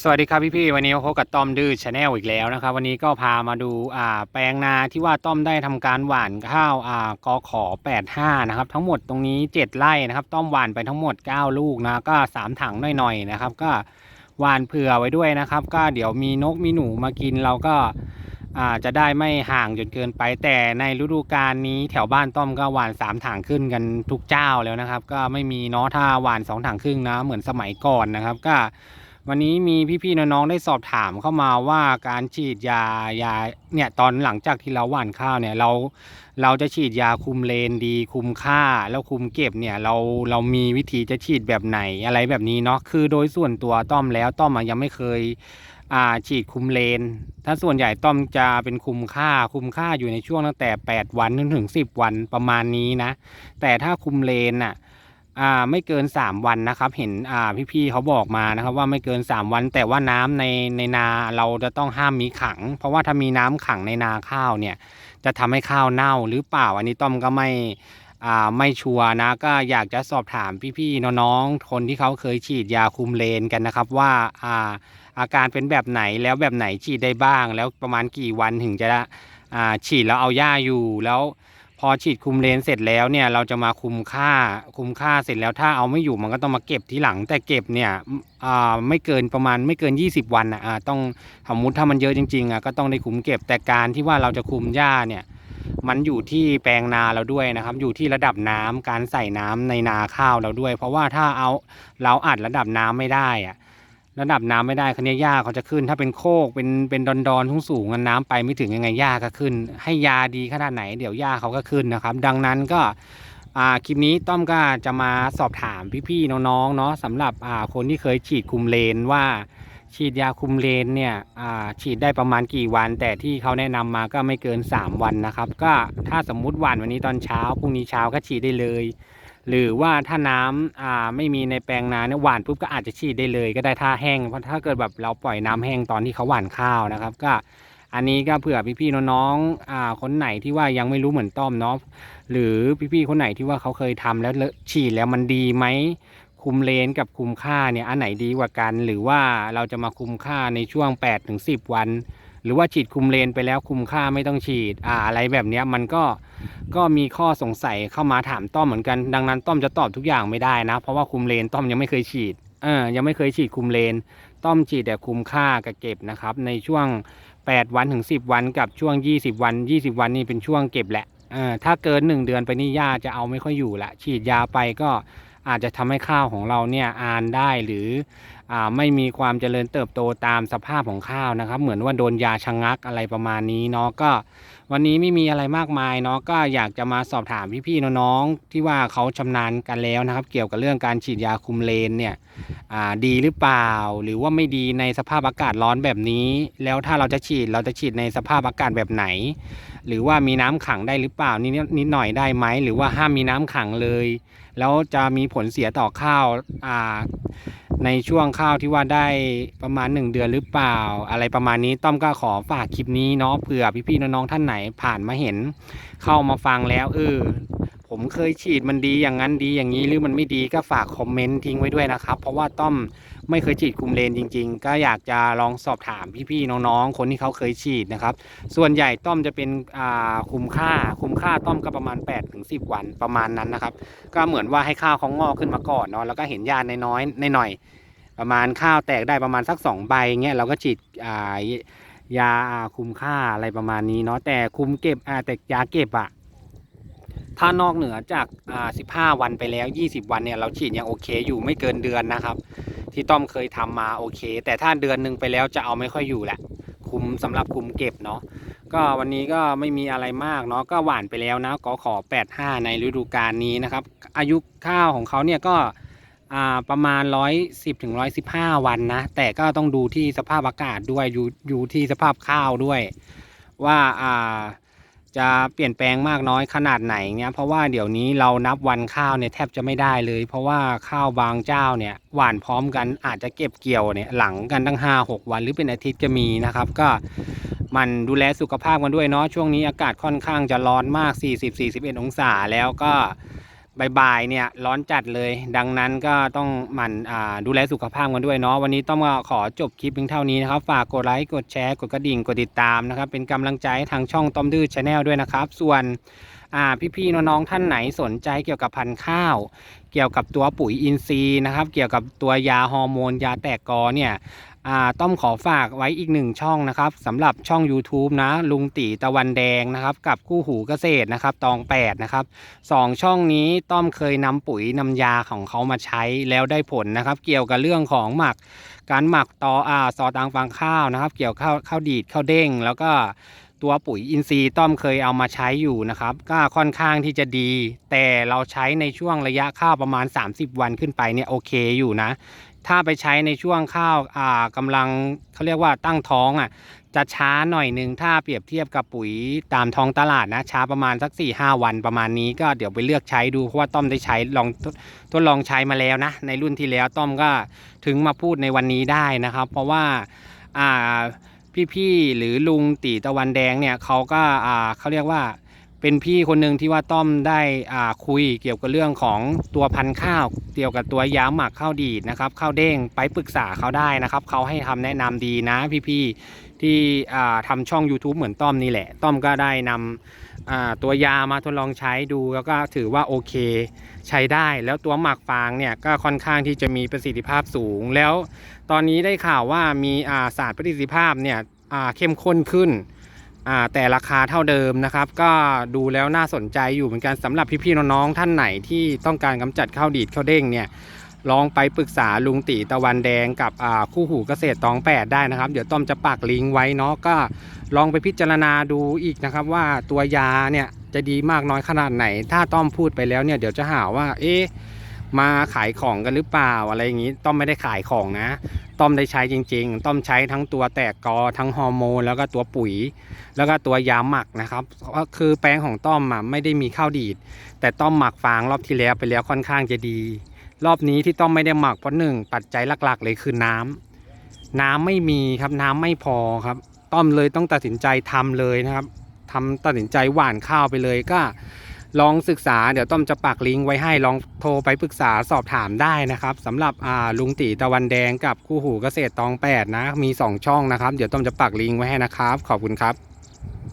สวัสดีครับพี่ๆวันนี้พบกับต้อมดื้อชาแนลอีกแล้วนะครับวันนี้ก็พามาดูอ่าแปลงนาที่ว่าต้อมได้ทำการหว่านข้าวอ่ากอขอ85นะครับทั้งหมดตรงนี้ 7 ไร่นะครับ ต้อมหว่านไปทั้งหมด 9 ลูกนะก็ 3 ถังหน่อยๆนะครับ ก็หว่านเผื่อไว้ด้วยนะครับ ก็เดี๋ยวมีนกมีหนูมากินเราก็อ่าจะได้ไม่ห่างจนเกินไปแต่ในฤดูกาลนี้แถวบ้านต้อมก็หว่าน 3 ถังขึ้นกันทุกเจ้าแล้วนะครับ ก็ไม่มีเนาะถ้าหว่าน 2 ถังครึ่งนะเหมือนสมัยก่อนนะครับก็ วันนี้มีพี่ๆน้องๆได้สอบถามเข้ามาว่าการฉีดยายาเนี่ยตอนหลังจากที่เราหว่านข้าวเนี่ยเราเราจะฉีดยาคุมเลนดี คุมค่าแล้วคุมเก็บเนี่ยเราเรามีวิธีจะฉีดแบบไหนอะไรแบบนี้เนาะคือโดยส่วนตัวต้อมแล้วต้อมยังไม่เคยอ่าฉีดคุมเลน ถ้าส่วนใหญ่ต้อมจะเป็นคุมค่าคุมค่าอยู่ในช่วงตั้งแต่ 8 วันจนถึง 10 วันประมาณนี้นะ แต่ถ้าคุมเลนอะ อ่าไม่เกิน 3 วันนะครับ เห็นอ่าพี่ๆเขาบอกมานะครับว่าไม่เกิน 3 วัน แต่ว่าน้ำในในนาเราจะต้องห้ามมีขัง เพราะว่าถ้ามีน้ำขังในนาข้าวเนี่ย จะทำให้ข้าวเน่าหรือเปล่า อันนี้ต้อมก็ไม่อ่าไม่ชัวร์นะก็อยากจะสอบถามพี่ๆน้องๆคนที่เขาเคยฉีดยาคุมเลนกันนะครับ ว่าอ่าอาการเป็นแบบไหนแล้วแบบไหนฉีดได้บ้าง แล้วประมาณกี่วันถึงจะอ่าฉีดแล้วเอาหญ้าอยู่แล้ว พอฉีดคุมเลนเสร็จแล้วเนี่ยเราจะมาคุมค่าคุมค่าเสร็จแล้วถ้าเอาไม่อยู่มันก็ต้องมาเก็บทีหลัง แต่เก็บเนี่ยอ่าไม่เกินประมาณไม่เกิน 20 วันนะอ่าต้องสมมติถ้ามันเยอะจริงๆอะก็ต้องได้คุมเก็บแต่การที่ว่าเราจะคุมหญ้าเนี่ยมันอยู่ที่แปลงนาเราด้วยนะครับ อยู่ที่ระดับน้ำการใส่น้ำในนาข้าวเราด้วย เพราะว่าถ้าเอาเราอัดระดับน้ำไม่ได้อะ ระดับน้ำไม่ได้คันนี้หญ้าเขาจะขึ้น ถ้าเป็นโคกเป็นเป็นดอนดอนทุ่งสูงน้ำไปไม่ถึงยังไงหญ้าก็ขึ้น ให้ยาดีขนาดไหนเดี๋ยวหญ้าเขาก็ขึ้นนะครับ ดังนั้นก็คลิปนี้ต้อมก็จะมาสอบถามพี่ๆน้องๆเนาะสำหรับคนที่เคยฉีดคุมเลนว่าฉีดยาคุมเลนเนี่ยฉีดได้ประมาณกี่วัน แต่ที่เขาแนะนำมาก็ไม่เกิน 3 วันนะครับ ก็ถ้าสมมุติว่านวันนี้ตอนเช้าพรุ่งนี้เช้าก็ฉีดได้เลย หรือว่าถ้าน้ำอ่าไม่มีในแปลงนาเนี่ยหว่านปุ๊บก็อาจจะฉีดได้เลย ก็ได้ถ้าแห้งเพราะถ้าเกิดแบบเราปล่อยน้ำแห้งตอนที่เขาหว่านข้าวนะครับ ก็อันนี้ก็เผื่อพี่ๆน้องๆอ่าคนไหนที่ว่ายังไม่รู้เหมือนต้อมเนาะหรือพี่ๆคนไหนที่ว่าเขาเคยทำแล้วเลฉีดแล้วมันดีไหมคุมเลนกับคุมค่าเนี่ยอันไหนดีกว่ากัน หรือว่าเราจะมาคุมค่าในช่วง8ถึง10 วัน หรือว่าฉีดคุมเลนไปแล้วคุมค่าไม่ต้องฉีดอ่าอะไรแบบนี้มันก็ก็มีข้อสงสัยเข้ามาถามต้อมเหมือนกัน ดังนั้นต้อมจะตอบทุกอย่างไม่ได้นะ เพราะว่าคุมเลนต้อมยังไม่เคยฉีดเออยังไม่เคยฉีดคุมเลน ต้อมฉีดแต่คุมค่ากับเก็บนะครับ ในช่วง 8 วันถึง 10 วันกับช่วง 20 วัน 20 วันนี่เป็นช่วงเก็บแหละเออถ้าเกิน 1 เดือนไปนี่หญ้าจะเอาไม่ค่อยอยู่ละฉีดยาไปก็อาจจะทำให้ข้าวของเราเนี่ยอานได้หรือ ไม่มีความเจริญเติบโตตามสภาพของข้าวนะครับ เหมือนว่าโดนยาชะงักอะไรประมาณนี้เนาะก็ วันนี้ไม่มีอะไรมากมายเนาะก็อยากจะมาสอบถามพี่ๆน้องๆที่ว่าเขาชำนาญกันแล้วนะครับ เกี่ยวกับเรื่องการฉีดยาคุมเลนเนี่ยดีหรือเปล่า หรือว่าไม่ดีในสภาพอากาศร้อนแบบนี้ แล้วถ้าเราจะฉีดเราจะฉีดในสภาพอากาศแบบไหน หรือว่ามีน้ำขังได้หรือเปล่านิดนิดหน่อยได้ไหมหรือว่าห้ามมีน้ำขังเลย แล้วจะมีผลเสียต่อข้าวในช่วงข้าวที่ว่าได้ประมาณ 1 เดือนหรือเปล่า อะไรประมาณนี้ต้อมก็ขอฝากคลิปนี้เนาะเผื่อพี่ๆน้องๆท่านไหนผ่านมาเห็น เข้ามาฟังแล้วเออผมเคยฉีดมันดีอย่างนั้นดีอย่างนี้หรือมันไม่ดีก็ฝากคอมเมนต์ทิ้งไว้ด้วยนะครับ เพราะว่าต้อมไม่เคยฉีดคุมเลนจริง ๆ ก็อยากจะลองสอบถามพี่ๆน้องๆคนที่เขาเคยฉีดนะครับ ส่วนใหญ่ต้อมจะเป็นคุมค่าคุมค่าต้อมก็ประมาณ8ถึง10 วันประมาณนั้นนะครับ ก็เหมือนว่าให้ข้าวเขางอกขึ้นมาก่อนเนาะแล้วก็เห็นหญ้าน้อยๆหน่อยๆ ประมาณข้าวแตกได้ประมาณสักสองใบเงี้ยเราก็ฉีดยาคุมค่าอะไรประมาณนี้เนาะแต่คุมเก็บแต่ยาเก็บอะถ้านอกเหนือจากอ่าสิบห้าวันไปแล้วยี่สิบวันเนี่ยเราฉีดยังโอเคอยู่ไม่เกินเดือนนะครับ ที่ต้อมเคยทำมาโอเค แต่ถ้าเดือนหนึ่งไปแล้วจะเอาไม่ค่อยอยู่แหละ คุมสำหรับคุมเก็บเนาะก็วันนี้ก็ไม่มีอะไรมากเนาะก็หวานไปแล้วนะก็ขอ85 ในฤดูกาลนี้นะครับ อายุข้าวของเขาเนี่ยก็ ประมาณ 110ถึง115 วันนะ แต่ก็ต้องดูที่สภาพอากาศด้วยอยู่อยู่ที่สภาพข้าวด้วย ว่าอ่าจะเปลี่ยนแปลงมากน้อยขนาดไหนเงี้ยเพราะว่าเดี๋ยวนี้เรานับวันข้าวเนี่ยแทบจะไม่ได้เลย เพราะว่าข้าวบางเจ้าเนี่ยหว่านพร้อมกันอาจจะเก็บเกี่ยวเนี่ยหลังกันตั้ง 5-6 วันหรือเป็นอาทิตย์ก็มีนะครับ ก็มันดูแลสุขภาพกันด้วยเนาะช่วงนี้อากาศค่อนข้างจะร้อนมาก 40-41 องศาแล้วก็ บ่ายๆเนี่ยร้อนจัดเลย ดังนั้นก็ต้องหมั่นดูแลสุขภาพกันด้วยเนาะวันนี้ต้องมาขอจบคลิปเพียงเท่านี้นะครับ ฝากกดไลค์กดแชร์กดกระดิ่งกดติดตามนะครับ เป็นกำลังใจทางช่องต้อมดื้อชาแนลด้วยนะครับ ส่วนพี่ๆน้องๆท่านไหนสนใจเกี่ยวกับพันธุ์ข้าว เกี่ยวกับตัวปุ๋ยอินทรีย์นะครับ เกี่ยวกับตัวยาฮอร์โมนยาแตกกอเนี่ย ต้อมขอฝากไว้อีกหนึ่งช่องนะครับสำหรับช่อง YouTube นะ ลุงตีตะวันแดงนะครับ กับคู่หูเกษตรนะครับ ตองแปดนะครับสองช่องนี้ต้อมเคยนำปุ๋ยนำยาของเขามาใช้แล้วได้ผลนะครับ เกี่ยวกับเรื่องของหมักการหมักตออาซอตางฟางข้าวนะครับ เกี่ยวข้าวข้าวดีดข้าวเด้งแล้วก็ ตัวปุ๋ยอินทรีย์ต้อมเคยเอามาใช้อยู่นะครับ ก็ค่อนข้างที่จะดี แต่เราใช้ในช่วงระยะข้าวประมาณ 30 วันขึ้นไปเนี่ยโอเคอยู่นะ ถ้าไปใช้ในช่วงข้าวอ่ากำลังเขาเรียกว่าตั้งท้องอะจะช้าหน่อยหนึ่งถ้าเปรียบเทียบกับปุ๋ยตามท้องตลาดนะช้าประมาณสัก4ี่ห้าวันประมาณนี้ก็เดี๋ยวไปเลือกใช้ดูเพราะว่าต้อมได้ใช้ลองทดลองใช้มาแล้วนะ ในรุ่นที่แล้วต้อมก็ถึงมาพูดในวันนี้ได้นะครับ เพราะว่าอ่า พี่ๆหรือลุงตีตะวันแดงเนี่ยเขาก็อ่าเขาเรียกว่าเป็นพี่คนหนึ่งที่ว่าต้อมได้อ่าคุยเกี่ยวกับเรื่องของตัวพันธุ์ข้าว เกี่ยวกับตัวยาหมักข้าวดีดนะครับข้าวเด้งไปปรึกษาเขาได้นะครับเขาให้คำแนะนำดีนะพี่ๆ ที่ทำช่อง YouTube เหมือนต้อมนี่แหละ ต้อมก็ได้นำตัวยามาทดลองใช้ดูแล้วก็ถือว่าโอเคใช้ได้ แล้วตัวหมักฟางเนี่ยก็ค่อนข้างที่จะมีประสิทธิภาพสูง แล้วตอนนี้ได้ข่าวว่ามีอ่าศาสตร์ประสิทธิภาพเนี่ยเข้มข้นขึ้นแต่ราคาเท่าเดิมนะครับ ก็ดูแล้วน่าสนใจอยู่เหมือนกันสำหรับพี่ๆน้องๆท่านไหนที่ต้องการกำจัดข้าวดีดข้าวเด้งเนี่ย ลองไปปรึกษาลุงตีตะวันแดงกับคู่หูเกษตรตองแปดได้นะครับ เดี๋ยวต้อมจะปักลิงก์ไว้เนาะก็ลองไปพิจารณาดูอีกนะครับ ว่าตัวยาเนี่ยจะดีมากน้อยขนาดไหน ถ้าต้อมพูดไปแล้วเนี่ยเดี๋ยวจะหาว่า เอ๊ะมาขายของกันหรือเปล่าอะไรอย่างนี้ ต้อมไม่ได้ขายของนะ ต้อมได้ใช้จริง ๆ ต้อมใช้ทั้งตัวแตกกอทั้งฮอร์โมนแล้วก็ตัวปุ๋ย แล้วก็ตัวยาหมักนะครับก็คือแป้งของต้อมอะไม่ได้มีข้าวดีด แต่ต้อมหมักฟางรอบที่แล้วไปแล้วค่อนข้างจะดี รอบนี้ที่ต้อมไม่ได้หมักเพราะหนึ่งปัจจัยหลักๆ เลยคือน้ำน้ำไม่มีครับน้ำไม่พอครับ ต้อมเลยต้องตัดสินใจทำเลยนะครับทำตัดสินใจหว่านข้าวไปเลยก็ลองศึกษาเดี๋ยวต้อมจะปักลิงก์ไว้ให้ลองโทรไปปรึกษาสอบถามได้นะครับสำหรับอาลุงตีตะวันแดงกับคู่หูเกษตรตองแปดนะ มี 2 ช่องนะครับ เดี๋ยวต้อมจะปักลิงก์ไว้ให้นะครับ ขอบคุณครับ